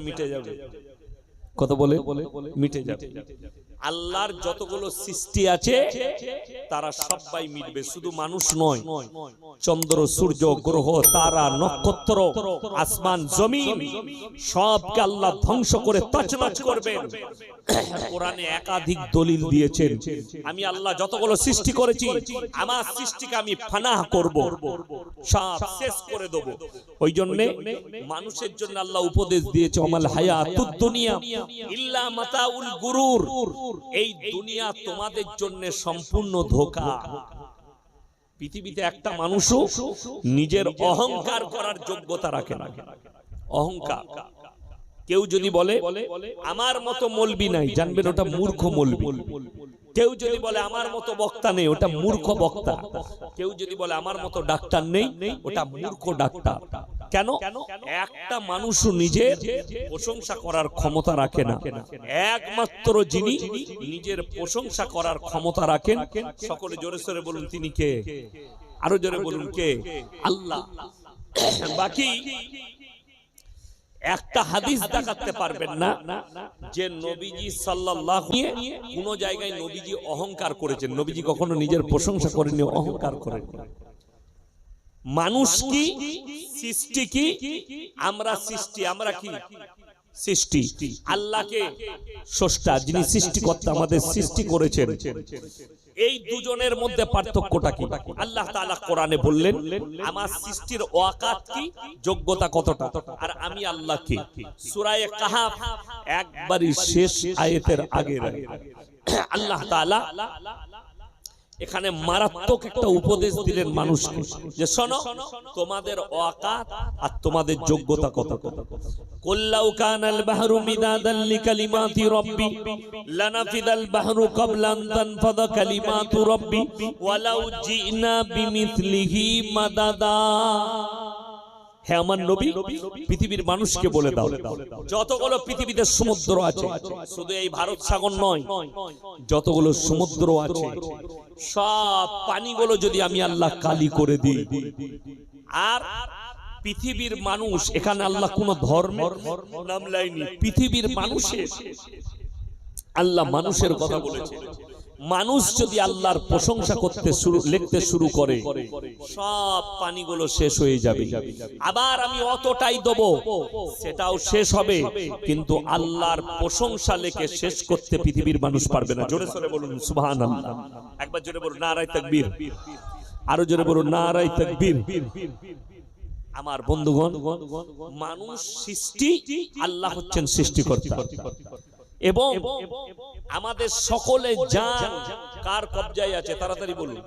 মিটে যাবে। কত বলে মিটে যাবে। আল্লাহর যতগুলো সৃষ্টি আছে তারা সবাই মিটবে। শুধু মানুষ নয় চন্দ্র সূর্য গ্রহ তারা নক্ষত্র আসমান জমিন সবকে আল্লাহ ধ্বংস করে তছনছ করবেন। কোরআনে একাধিক দলিল দিয়েছেন। আমি আল্লাহ যতগুলো সৃষ্টি করেছি আমার সৃষ্টিকে আমি ফানাহ করব সব শেষ করে দেব। ওই জন্য মানুষের জন্য আল্লাহ উপদেশ দিয়েছে অমাল হায়াতুদ দুনিয়া। এই দুনিয়া তোমাদের জন্য সম্পূর্ণ ধোকা। পৃথিবীতে একটা নিজের অহংকার করার যোগ্যতা রাখে অহংকার। কেউ যদি বলে, আমার মতো মলবি নাই। জানবেন ওটা মূর্খ মলবি। কেউ যদি বলে, আমার মতো বক্তা নেই, ওটা মূর্খ বক্তা। কেউ যদি বলে, আমার মতো ডাক্তার নেই, ওটা মূর্খ ডাক্তার। কেন? একটা মানুষও নিজের প্রশংসা করার ক্ষমতা রাখে না। একমাত্র যিনি নিজের প্রশংসা করার ক্ষমতা রাখেন সকলে জোরে সোরে বলুন তিনি কে? আরও জোরে বলুন কে? আল্লাহ। বাকি একটা হাদিস দেখাতে পারবেন না যে নবীজি সাল্লাল্লাহু কোন জায়গায় নবীজি অহংকার করেছেন। নবীজি কখনো নিজের প্রশংসা করেননি অহংকার করেন মানুষ কি সৃষ্টি কি আমরা সৃষ্টি, আমরা কি? সৃষ্টি। আল্লাহকে স্রষ্টা যিনি সৃষ্টিকর্তা আমাদের সৃষ্টি করেছেন। এই দুজনের মধ্যে পার্থক্যটা কি? আল্লাহ তাআলা কোরআনে বললেন, আমার সৃষ্টির ওয়াকাত কি? যোগ্যতা কতটা? আর আমি আল্লাহ কি? সূরা কাহাফ একবারই শেষ আয়াতের আগে। আল্লাহ তাআলা এখানে মারাত্মক একটা উপদেশ দিলেন মানুষকে যে শোনো, তোমাদের ওয়াকাত আর তোমাদের যোগ্যতা কত? কুল্লাউ কানাল বাহরু মিদাদান লিকালিমাতি রাব্বি, লানাফিদাল বাহরু কালিমাতু ওয়ালাউ জিনা মাদাদা। হ্যাঁ আমার নবী পৃথিবীর মানুষকে বলে দাও। যতগুলো পৃথিবীতে সমুদ্র আছে শুধু এই ভারত সাগর নয় যতগুলো সমুদ্র আছে সব পানিগুলো যদি আমি আল্লাহ কালি করে দিই আর পৃথিবীর মানুষ এখানে আল্লাহ কোন ধর্মের নাম লাইনি পৃথিবীর মানুষের আল্লাহ মানুষের কথা বলেছে। মানুষ যদি আল্লাহর প্রশংসা করতে শুরু লিখতে শুরু করে সব পানিগুলো শেষ হয়ে যাবে। আবার আমি অতটাই দেব সেটাও শেষ হবে। কিন্তু আল্লাহর প্রশংসা লেখে শেষ করতে পৃথিবীর মানুষ পারবে না। জোরে সরে বলুন সুবহানাল্লাহ। একবার জোরে বলুন নারায় তাকবীর। আরও জোরে বলুন নারায় তাকবীর। আমার বন্ধুগণ মানুষ সৃষ্টি আল্লাহ হচ্ছেন সৃষ্টিকর্তা। এবং আমাদের সকলে যান কার কবজায় আছে তাড়াতাড়ি বলুন।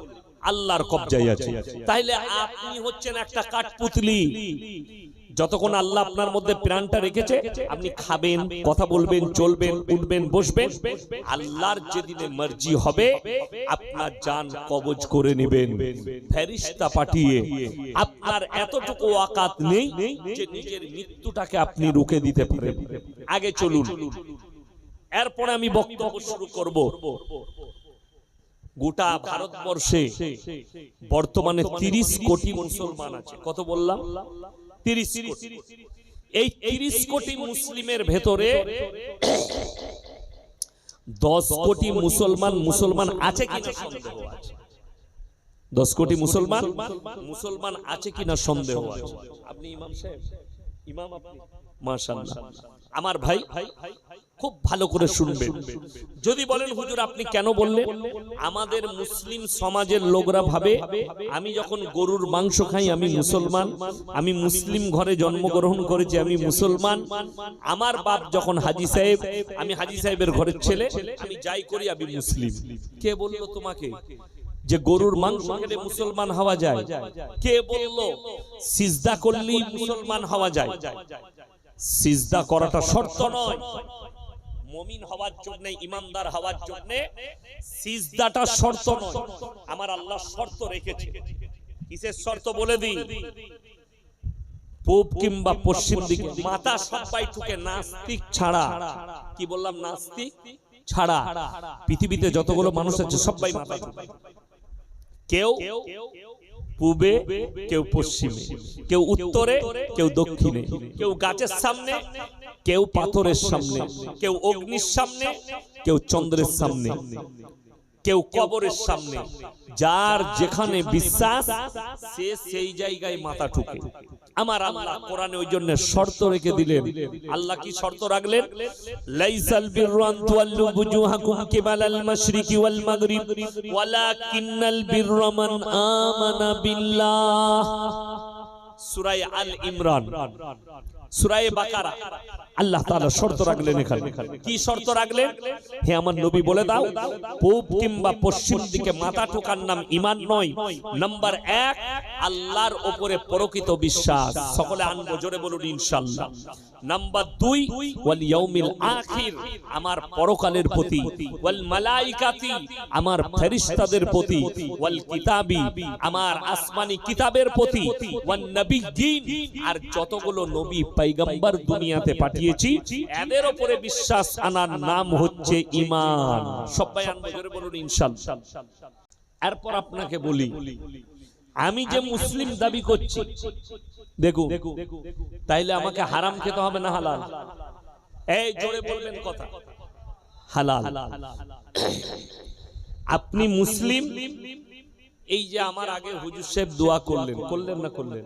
আল্লাহর কবজায় আছে। তাইলে আপনি হচ্ছেন একটা কাঠপুতলি। যতক্ষণ আল্লাহ আপনার মধ্যে প্রাণটা রেখেছে আপনি খাবেন কথা বলবেন চলবেন উঠবেন বসবেন। আল্লাহর যেদিনে মর্জি হবে আপনার জান কবজ করে নেবেন। ফেরিস্তা পাঠিয়ে আপনার এতটুকু ওয়াকাত নেই যে নিজের মৃত্যুটাকে আপনি রুখে দিতে পারেন। আগে চলুন। এরপরে আমি বক্তব্য শুরু করব। গোটা ভারতবর্ষে বর্তমানে তিরিশ কোটি মুসলমান আছে। কত বললাম? এই তিরিশ কোটি মুসলিমের ভেতরে দশ কোটি মুসলমান মুসলমান আছে কিনা সন্দেহ আছে? দশ কোটি মুসলমান মুসলমান আছে কিনা সন্দেহ আছে? আপনি ইমাম সাহেব? ইমাম আপনি মাশাআল্লাহ। আমার ভাই খুব ভালো করে শুনবেন যদি বলেন হুজুর আপনি কেন বললেন? আমাদের মুসলিম সমাজের লোকরা ভাবে আমি যখন গরুর মাংস খাই আমি মুসলমান। আমি মুসলিম ঘরে জন্মগ্রহণ করেছি আমি মুসলমান। আমার বাপ যখন হাজি সাহেব আমি হাজি সাহেবের ঘরের ছেলে আমি যাই করি আমি মুসলিম। কে বলল তোমাকে? যে গরুর মাংস খেলে মুসলমান হওয়া যায়। কে বলল সিজদা করলেই মুসলমান হওয়া যায়? সিজদা করাটা শর্ত নয়। মমিন হওয়ার জন্য ইমানদার হওয়ার জন্য সিজদাটা শর্ত নয়। আমার আল্লাহ শর্ত রেখেছে। কিসের শর্ত বলে দিই? পূব কিংবা পশ্চিম দিকে। মাথা সবাই ঠুকে নাস্তিক ছাড়া। কি বললাম? নাস্তিক ছাড়া। পৃথিবীতে যতগুলো মানুষ আছে সবাই মাথা ঠুকে। কেউ পূবে, কেউ পশ্চিমে, কেউ উত্তরে, কেউ দক্ষিণে, কেউ গাছের সামনে, কেউ পাথরের সামনে, কেউ অগ্নির সামনে, কেউ চন্দ্রের সামনে। কেউ কবরের সামনে। যার যেখানে বিশ্বাস সে সেই জায়গায় মাথা ঠুকে। আমার আল্লাহ কোরআনে ওই জন্য শর্ত রেখে দিলেন। আল্লাহ কি শর্ত রাখলেন? লাইসাল বিররু আন তুওয়াল্লু বুজুহাকুম কিবালাল মাশরিকি ওয়াল মাগরিব। ওয়ালাকিন্নাল বিররা মান আমানা বিল্লাহ। সূরা আল ইমরান। সূরা বাকারা। আল্লাহ তাআলা শর্ত রাখলেন এখানে। কি শর্ত রাখলেন? হে আমার নবী বলে দাও, পূব কিংবা পশ্চিম দিকে মাথা ঠোকার নাম ঈমান নয়। নাম্বার এক, আল্লাহর উপরে প্রকৃত বিশ্বাস। সকলে আনব, জোরে বলুন, ইনশাআল্লাহ। নাম্বার দুই, ওয়াল ইয়াউমিল আখির, আমার পরকালের প্রতি। ওয়াল মালাইকাতি, আমার ফেরেশতাদের প্রতি। ওয়াল কিতাবি, আমার আসমানি কিতাবের প্রতি। ওয়ান নবিয়্যিন আর যতগুলো নবী দুনিয়াতে পাঠিয়েছি, এদের উপরে বিশ্বাস আনার নাম হচ্ছে ঈমান। সবাই বলুন এরপর আপনাকে বলি, আমি যে মুসলিম দাবি করছি, দেখুন, তাইলে আমাকে হারাম খেতে হবে না হালাল? এই জোরে বলবেন কথা। হালাল। আপনি মুসলিম এই যে আমার আগে হুজুর সাহেব দোয়া করলেন করলেন না করলেন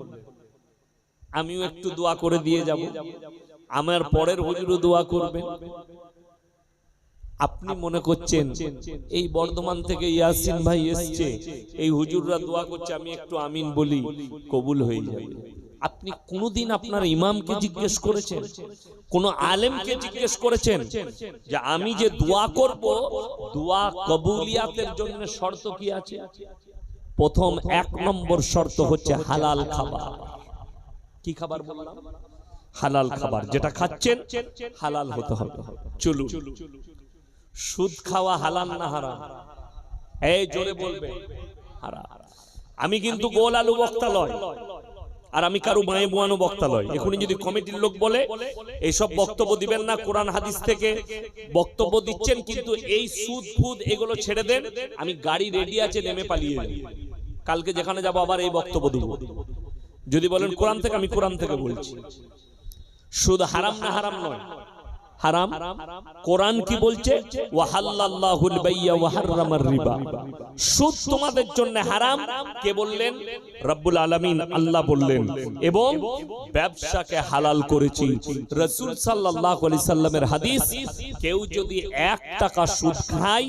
আমিও একটু দোয়া করে দিয়ে যাব। আমার পরের হুজুরও দোয়া করবেন। আপনি মনে করছেন এই বর্ধমান থেকে ইয়াসিন ভাই এসছে। এই হুজুররা দোয়া করছে আমি একটু আমিন বলি কবুল হয়ে যাবে। আপনি কোনদিন আপনার ইমামকে জিজ্ঞেস করেছেন? কোন আলেমকে জিজ্ঞেস করেছেন? যে আমি যে দোয়া করব দোয়া কবুলিয়াতের জন্য শর্ত কি আছে প্রথম এক নম্বর শর্ত হচ্ছে হালাল খাবার। কি খাবার বললাম? হালাল খাবার। যেটা খাচ্ছেন হালাল হতে হবে। চলুন। সুদ খাওয়া হালাল না হারাম। এই জোরে বলবে। হারাম। আমি কিন্তু গোল আলু বক্তা লয় আর আমি কারও মায়ে বোয়ানো বক্তা লয় এখনই যদি কমিটির লোক বলে এইসব বক্তব্য দিবেন না কোরআন হাদিস থেকে বক্তব্য দিচ্ছেন কিন্তু এই সুদ ফুদ এগুলো ছেড়ে দেন আমি গাড়ি রেডি আছে নেমে পালিয়ে কালকে যেখানে যাব আবার এই বক্তব্য দেব। যদি বলেন কোরআন থেকে আমি কোরআন থেকে বলছি। সুদ হারাম না হারাম নয়। হারাম? কোরআন কি বলছে? ওয়াহাল্লাল্লাহুল সুদ তোমাদের জন্য হারাম? কে বললেন? রব্বুল আলামিন আল্লাহ বললেন। এবং ব্যবসাকে হালাল করেছি। রাসূল সাল্লামের হাদিস, কেউ যদি এক টাকা সুদ খায়,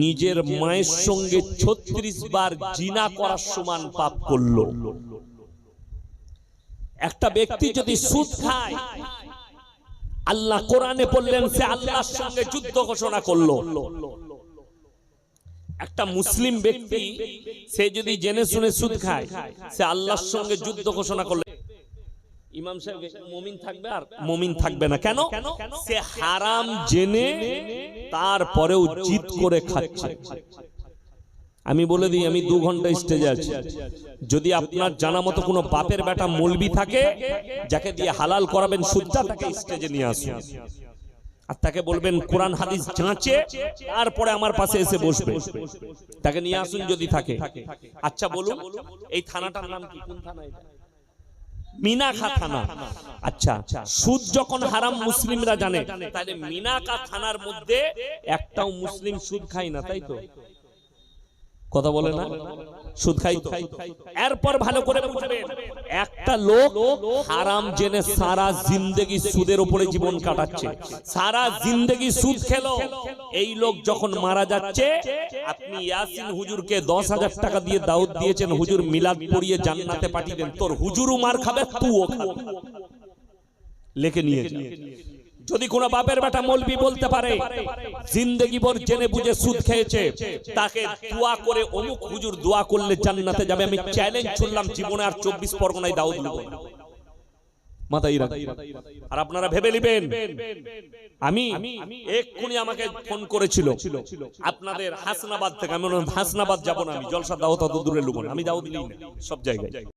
নিজের মায়ের সঙ্গে 36 বার জিনা করার সমান পাপ করল। একটা ব্যক্তি যদি সুদ খায় আল্লাহ কোরআনে বললেন সে আল্লাহর সঙ্গে যুদ্ধ ঘোষণা করল। একটা মুসলিম ব্যক্তি সে যদি জেনে শুনে সুদ খায় সে আল্লাহর সঙ্গে যুদ্ধ ঘোষণা করল ইমাম সাহেব মমিন থাকবে আর মমিন থাকবে না। কেন? সে হারাম জেনে তারপরেও জিদ করে খাচ্ছে। আমি বলে দিই, আমি দু ঘণ্টা স্টেজে আছি। যদি আপনার জানা মতো কোনো বাপের বেটা মলবি থাকে, যাকে দিয়ে হালাল করাবেন সুদ্ধা তাকে স্টেজে নিয়ে আসুন। আর তাকে বলবেন, কোরআন হাদিস যাঁচে, তারপরে আমার পাশে এসে বসবে। তাকে নিয়ে আসুন যদি থাকে। আচ্ছা বলুন, এই থানাটার নাম কি? কোন থানা এটা? মিনাখা থানা। আচ্ছা সুদ যখন হারাম মুসলিমরা জানে মিনাকা থানার মধ্যে একটাও মুসলিম সুদ না, তাই তো? কথা বলে না? সুদ খাই এরপর ভালো করে বুঝবেন একটা লোক হারাম জেনে সারা জিন্দেগি সুদের উপরে জীবন কাটাচ্ছে। সারা জিন্দেগি সুদ খেলো। এই লোক যখন মারা যাচ্ছে আপনি ইয়াসিন হুজুরকে দশ হাজার টাকা দিয়ে দাউদ দিয়েছেন হুজুর মিলাদ পড়িয়ে জান্নাতে পাঠিয়ে দেন। তোর হুজুরও মার খাবে তুও খাবে। লেখে নিয়ে যদি কোনো বাপের বেটা মলবি বলতে পারে, জিন্দগি ভর জেনে বুঝে সুদ খেয়েছে, তাকে দোয়া করে অমুক হুজুর দোয়া করলে জান্নাতে যাবে। আমি চ্যালেঞ্জ ছুড়লাম জীবনে আর চব্বিশ পরগনায় দাউদ আর আপনারা ভেবে নেবেন, আমি এক্ষুনি আমাকে ফোন করেছিল, আপনাদের হাসনাবাদ থেকে, আমি হাসনাবাদ যাব না আমি, জলসা দাও তত দূরে লুবন আমি দাউদ সব জায়গায়।